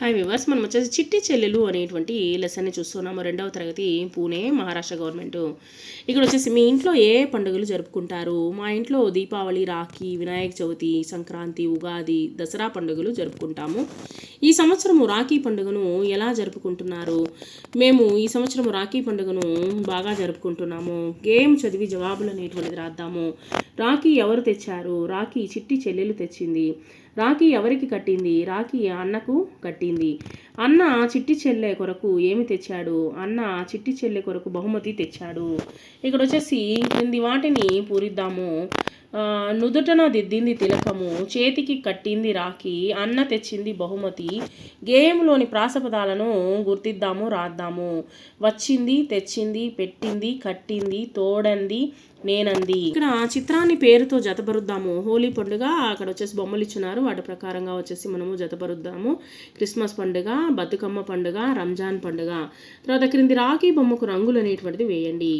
Hi viewers మనం వచ్చేసి చిట్టి చెల్లెలు అనేటువంటి లెసన్ని చూస్తున్నాము. రెండవ తరగతి పూణే మహారాష్ట్ర గవర్నమెంట్ ఇక్కడ వచ్చేసి మీ ఇంట్లో ఏ పండుగలు జరుపుకుంటారు? మా ఇంట్లో దీపావళి రాఖీ వినాయక చవితి సంక్రాంతి ఉగాది దసరా పండుగలు జరుపుకుంటాము. ఈ సంవత్సరము రాఖీ పండుగను ఎలా జరుపుకుంటున్నారు? మేము ఈ సంవత్సరం రాఖీ పండుగను బాగా జరుపుకుంటున్నాము. గేమ్ చదివి జవాబులు అనేటువంటిది రాద్దాము. రాఖీ ఎవరు తెచ్చారు? రాఖీ చిట్టి చెల్లెలు తెచ్చింది. రాఖీ ఎవరికి కట్టింది? రాఖీ అన్నకు కట్టింది. అన్న చిట్టి చెల్లె కొరకు ఏమి తెచ్చాడు? అన్న చిట్టి చెల్లె కొరకు బహుమతి తెచ్చాడు. ఇక్కడ వచ్చేసి కింది వాటిని పూరిద్దాము. నుదుటన దిద్దింది తిలకము చేతికి కట్టింది రాఖీ అన్న తెచ్చింది బహుమతి. గేమ్లోని ప్రాసపదాలను గుర్తిద్దాము రాద్దాము. వచ్చింది తెచ్చింది పెట్టింది కట్టింది తోడంది నేనంది. ఇక్కడ చిత్రాన్ని పేరుతో జతపరుద్దాము. హోలీ పండుగ అక్కడ వచ్చేసి బొమ్మలు ఇచ్చినారు వాటి ప్రకారంగా వచ్చేసి మనము జతపరుద్దాము. క్రిస్మస్ పండుగ బతుకమ్మ పండుగ రంజాన్ పండుగ. తర్వాత క్రింది రాఖీ బొమ్మకు రంగులు అనేటువంటిది వేయండి.